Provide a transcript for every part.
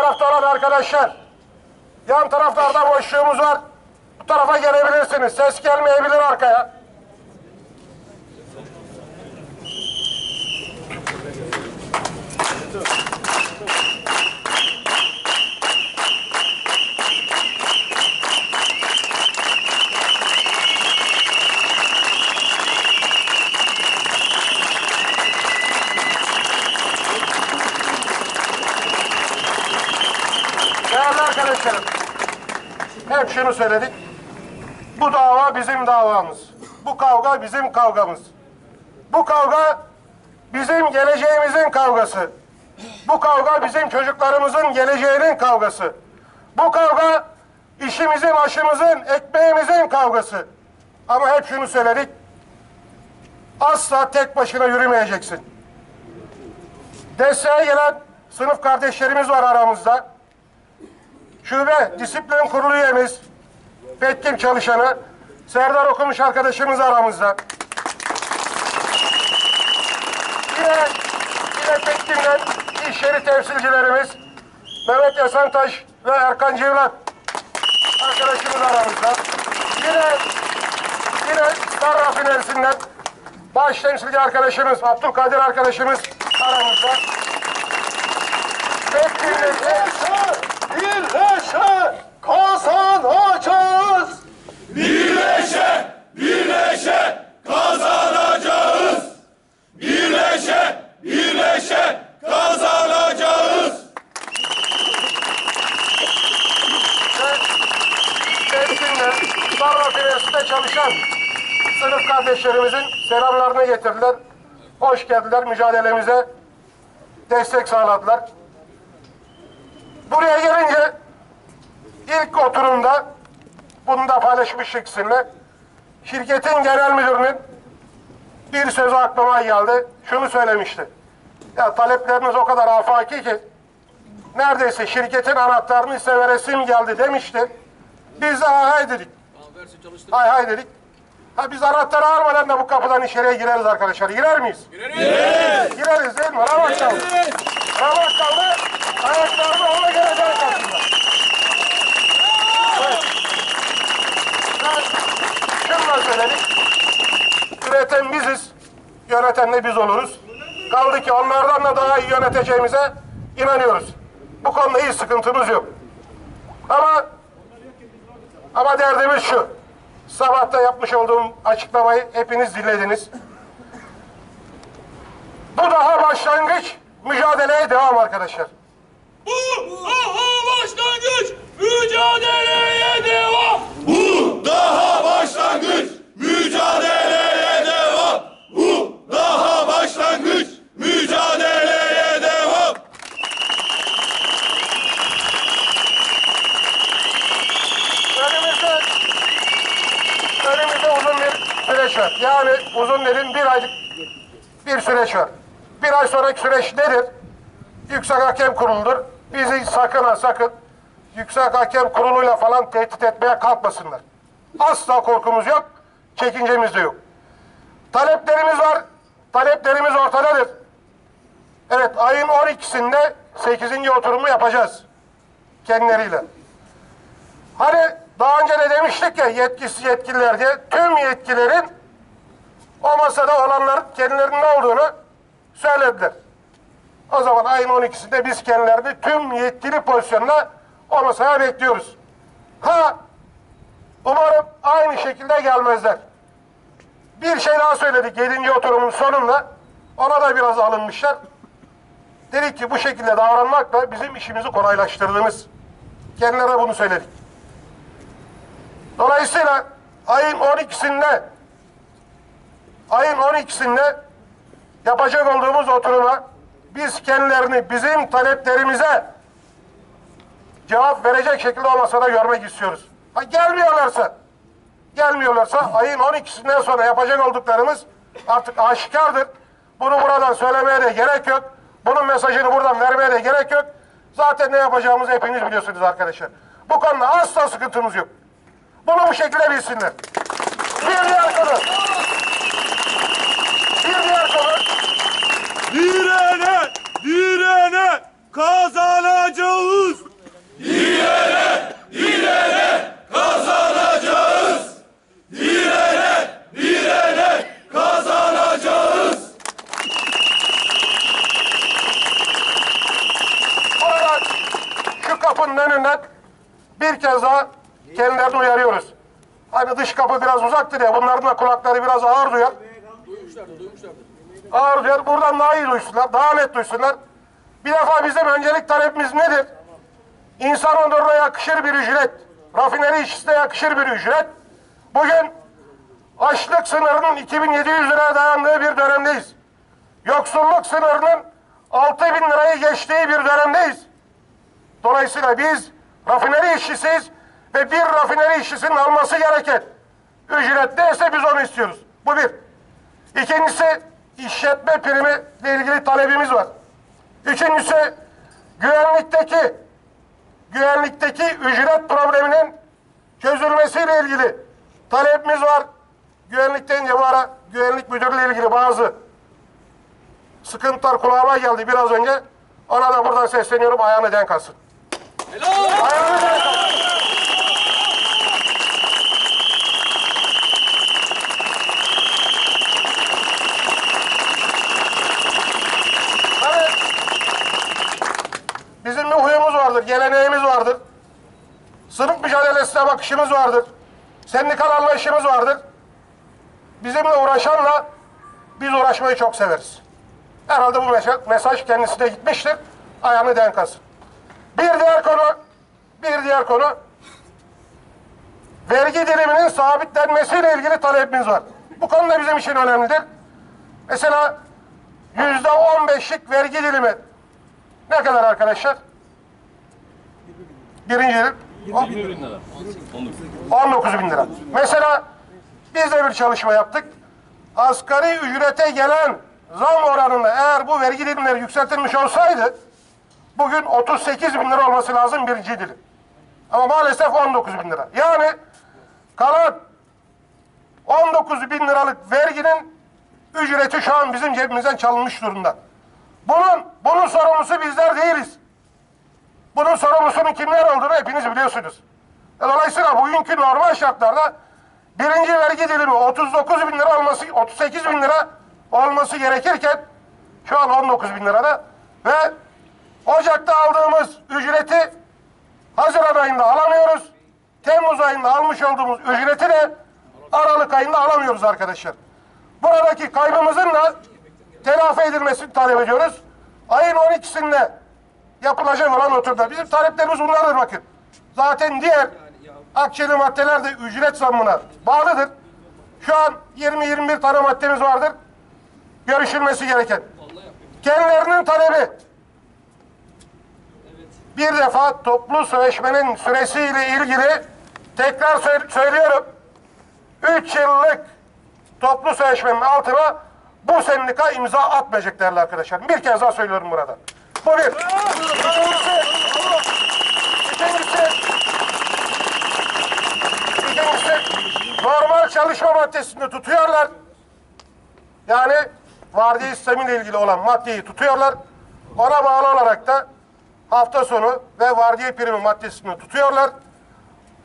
tarafta olan arkadaşlar, yan taraflarda boşluğumuz var. Bu tarafa gelebilirsiniz. Ses gelmeyebilir arkaya. Değerli arkadaşlarım, hep şunu söyledik. Bu dava bizim davamız. Bu kavga bizim kavgamız. Bu kavga bizim geleceğimizin kavgası. Bu kavga bizim çocuklarımızın geleceğinin kavgası. Bu kavga işimizin, aşımızın, ekmeğimizin kavgası. Ama hep şunu söyledik. Asla tek başına yürümeyeceksin. Desteğe gelen sınıf kardeşlerimiz var aramızda. Şube Disiplin Kurulu üyemiz, Petkim çalışanı, Serdar Okumuş arkadaşımız aramızda. Yine, yine Petkim'den iş yeri temsilcilerimiz, Mehmet Yasantaş ve Erkan Civlat arkadaşımız aramızda. Yine, yine Star Rafinerisi'nden baş temsilci arkadaşımız, Abdülkadir arkadaşımız aramızda. Petkim'den Birleşe kazanacağız. Birleşe, birleşe kazanacağız. Birleşe, birleşe kazanacağız. Star Rafinerisi'nde çalışan sınıf kardeşlerimizin selamlarını getirdiler. Hoş geldiler mücadelemize. Destek sağladılar. Buraya gelince ilk oturumda bunu da paylaşmıştık sizinle. Şirketin genel müdürünün bir sözü aklıma geldi. Şunu söylemişti. Ya talepleriniz o kadar afaki ki neredeyse şirketin anahtarını size veresim geldi demişti. Biz de hay hay dedik. Hay hay dedik. Ha biz anahtarı almadan da bu kapıdan içeriye gireriz arkadaşlar. Girer miyiz? Gireriz. Gireriz değil mi? Ramak kaldı. Ramak kaldı. Ayaklarını ona göre denk aslında. Evet. Ben şunu da söyledik. Üreten biziz. Yöneten de biz oluruz. Kaldı ki onlardan da daha iyi yöneteceğimize inanıyoruz. Bu konuda hiç sıkıntımız yok. Ama ama derdimiz şu. Sabahta yapmış olduğum açıklamayı hepiniz dinlediniz. Bu daha başlangıç. Mücadeleye devam arkadaşlar. Bu daha başlangıç mücadeleye devam. Bu daha başlangıç mücadeleye devam. Bu daha başlangıç mücadeleye devam. Önümüzde, önümüzde uzun var. Yani uzun dedim bir aylık bir süreç var. Bir ay sonraki süreç nedir? Yüksek Hakem Kurulu'dur. Bizi sakın ha sakın Yüksek Hakem Kurulu'yla falan tehdit etmeye kalkmasınlar. Asla korkumuz yok, çekincemiz de yok. Taleplerimiz var, taleplerimiz ortadadır. Evet, ayın 12'sinde 8. oturumu yapacağız kendileriyle. Hani daha önce de demiştik ya yetkisiz yetkililer diye tüm yetkilerin o masada olanların kendilerinin ne olduğunu söylediler. O zaman ayın 12'sinde biz kendilerini tüm yetkili pozisyonda o masaya bekliyoruz. Ha umarım aynı şekilde gelmezler. Bir şey daha söyledik 7. oturumun sonunda. Ona da biraz alınmışlar. Dedik ki bu şekilde davranmakla bizim işimizi kolaylaştırdığımız. Kendilerine bunu söyledik. Dolayısıyla ayın 12'sinde ayın 12'sinde yapacak olduğumuz oturuma biz kendilerini bizim taleplerimize cevap verecek şekilde o görmek istiyoruz. Ha gelmiyorlarsa gelmiyorlarsa ayın 12'sinden sonra yapacak olduklarımız artık aşikardır. Bunu buradan söylemeye de gerek yok. Bunun mesajını buradan vermeye de gerek yok. Zaten ne yapacağımızı hepiniz biliyorsunuz arkadaşlar. Bu konuda asla sıkıntımız yok. Bunu bu şekilde bilsinler. Bir diğer kazanacağız. Direne, direne kazanacağız. Direne, direne kazanacağız. Oradan şu kapının önünden bir kez daha kendilerini uyarıyoruz. Hani dış kapı biraz uzaktır ya, bunların da kulakları biraz ağır duyar. Duymuşlardı, duymuşlardı. Ağır duyar, buradan daha iyi duysunlar, daha net duysunlar. Bir defa bizim öncelik talebimiz nedir? İnsan onuruna yakışır bir ücret. Rafineri işçisine yakışır bir ücret. Bugün açlık sınırının 2700 liraya dayandığı bir dönemdeyiz. Yoksulluk sınırının 6000 lirayı geçtiği bir dönemdeyiz. Dolayısıyla biz rafineri işçisiyiz ve bir rafineri işçisinin alması gereken ücret neyse biz onu istiyoruz. Bu bir. İkincisi işletme primi ile ilgili talebimiz var. Üçüncüsü güvenlikteki güvenlikteki ücret probleminin çözülmesiyle ilgili talepimiz var. Güvenlik deyince bu ara güvenlik müdürüyle ilgili bazı sıkıntılar kulağıma geldi biraz önce. Ona da buradan sesleniyorum ayağını denk alsın. Ayağını denk alsın. Evet. Bizim bir huyumuz vardır, geleneğimiz vardır. Mücadelesine bakışımız vardır. Sendikal anlayışımız vardır. Bizimle uğraşanla biz uğraşmayı çok severiz. Herhalde bu mesaj, kendisine gitmiştir. Ayağını denk alsın. Bir diğer konu, bir diğer konu vergi diliminin sabitlenmesiyle ilgili talepimiz var. Bu konuda bizim için önemlidir. Mesela yüzde on beşlik vergi dilimi ne kadar arkadaşlar? Birinci dilim. 19 bin lira. Mesela biz de bir çalışma yaptık. Asgari ücrete gelen zam oranında eğer bu vergi dilimleri yükseltilmiş olsaydı bugün 38 bin lira olması lazım birinci dilim. Ama maalesef 19 bin lira. Yani kalan 19 bin liralık verginin ücreti şu an bizim cebimizden çalınmış durumda. Bunun, bunun sorumlusu bizler değiliz. Bunun sorumlusunun kimler olduğunu hepiniz biliyorsunuz. E, Dolayısıyla bugünkü normal şartlarda birinci vergi dilimi 39 bin lira olması, 38 bin lira olması gerekirken şu an 19 bin lirada ve Ocak'ta aldığımız ücreti Haziran ayında alamıyoruz. Temmuz ayında almış olduğumuz ücreti de Aralık ayında alamıyoruz arkadaşlar. Buradaki kaybımızın da telafi edilmesini talep ediyoruz. Ayın 12'sinde yapılacak olan oturumda. Bizim taleplerimiz bunlardır bakın. Zaten diğer akçeli maddeler de ücret zammına bağlıdır. Şu an 20-21 tane maddemiz vardır. Görüşülmesi gereken. Kendilerinin talebi bir defa toplu sözleşmenin süresiyle ilgili tekrar sö- söylüyorum. 3 yıllık toplu sözleşmenin altına bu sendika imza atmayacak değerli arkadaşlar. Bir kez daha söylüyorum burada. İkincisi, ikincisi normal çalışma maddesini tutuyorlar. Yani vardiya sistemiyle ilgili olan maddeyi tutuyorlar. Ona bağlı olarak da hafta sonu ve vardiya primi maddesini tutuyorlar.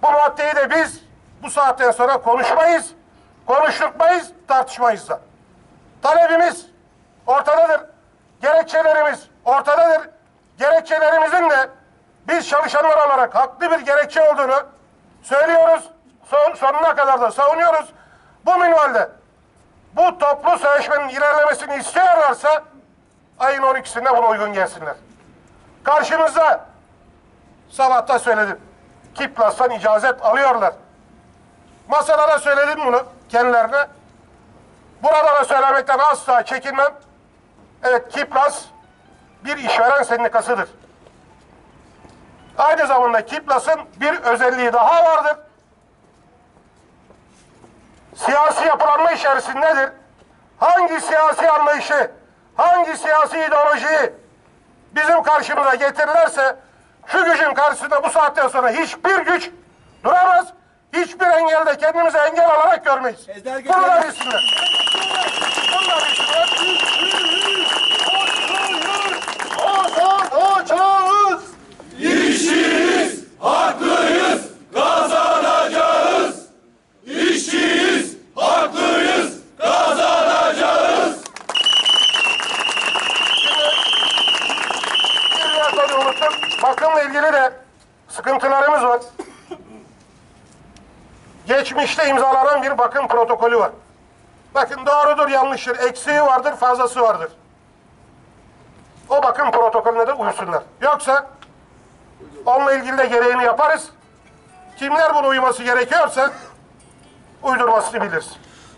Bu maddeyi de biz bu saatten sonra konuşmayız, konuşturmayız, tartışmayız da. Talebimiz ortadadır. Gerekçelerimiz ortadadır. Gerekçelerimizin de biz çalışanlar olarak haklı bir gerekçe olduğunu söylüyoruz. Son, sonuna kadar da savunuyoruz. Bu minvalde bu toplu sözleşmenin ilerlemesini istiyorlarsa ayın 12'sinde buna uygun gelsinler. Karşımızda sabahta söyledim. Kiplas'tan icazet alıyorlar. Masalara söyledim bunu kendilerine. Burada da söylemekten asla çekinmem. Evet Kiplas bir işveren sendikasıdır. Aynı zamanda Kiplas'ın bir özelliği daha vardır. Siyasi yapılanma içerisindedir. Hangi siyasi anlayışı, hangi siyasi ideolojiyi bizim karşımıza getirirlerse şu gücün karşısında bu saatten sonra hiçbir güç duramaz. Hiçbir engelde kendimize engel olarak görmeyiz. Bunu da bilsinler. Bunu da bilsinler. Kazanacağız. İşçiyiz, haklıyız, kazanacağız. İşçiyiz, haklıyız, kazanacağız. Bir diğer konuyu unuttum. Bakımla ilgili de sıkıntılarımız var. Geçmişte imzalanan bir bakım protokolü var. Bakın doğrudur, yanlıştır, eksiği vardır, fazlası vardır. O bakım protokolüne de uysunlar. Yoksa onunla ilgili de gereğini yaparız. Kimler bunu uyması gerekiyorsa uydurmasını biliriz.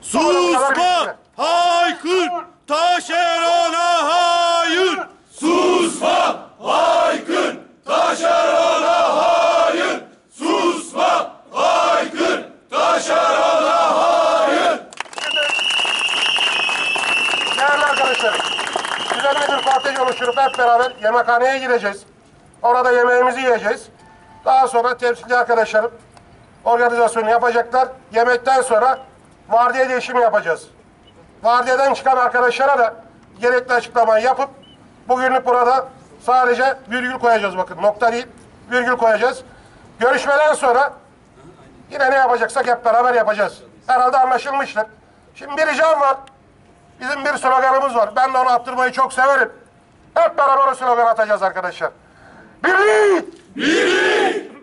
Susma! Haykır! Taşerona hayır! Susma! Haykır! Taşerona hayır! Susma! Haykır! Taşerona hayır! Değerli arkadaşlarım, güzel bir kortej oluşturup hep beraber yemekhaneye gideceğiz. Orada yemeğimizi yiyeceğiz. Daha sonra temsilci arkadaşlarım organizasyonu yapacaklar. Yemekten sonra vardiya değişimi yapacağız. Vardiyadan çıkan arkadaşlara da gerekli açıklamayı yapıp bugünlük burada sadece virgül koyacağız bakın. Nokta değil, virgül koyacağız. Görüşmeden sonra yine ne yapacaksak hep beraber yapacağız. Herhalde anlaşılmıştır. Şimdi bir ricam var. Bizim bir sloganımız var. Ben de onu attırmayı çok severim. Hep beraber o slogan atacağız arkadaşlar. Birlik! Birlik!